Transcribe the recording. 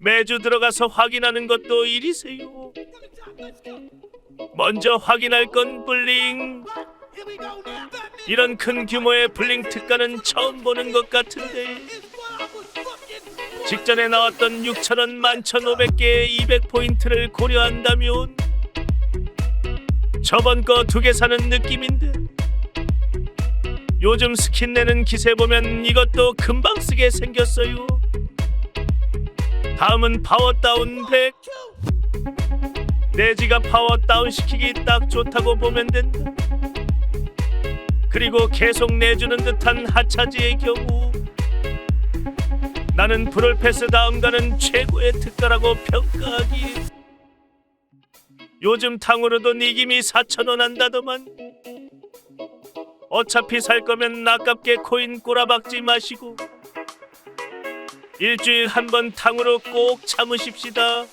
매주 들어가서 확인하는 것도 일이세요. 먼저 확인할 건 블링. 이런 큰 규모의 블링 특가는 처음 보는 것 같은데 직전에 나왔던 6,000원 11,500개의 200포인트를 고려한다면 저번 거 두 개 사는 느낌인데 요즘 스킨 내는 기세 보면 이것도 금방 쓰게 생겼어요 다음은 파워다운 100 내지가 파워다운 시키기 딱 좋다고 보면 된다. 그리고 계속 내주는 듯한 하차지의 경우 나는 브롤패스 다음가는 최고의 특가라고 평가하기에 요즘 탕으로도 니김이 4천원 한다더만. 어차피 살 거면 아깝게 코인 꼬라박지 마시고 일주일 한 번 탕으로 꼭 참으십시다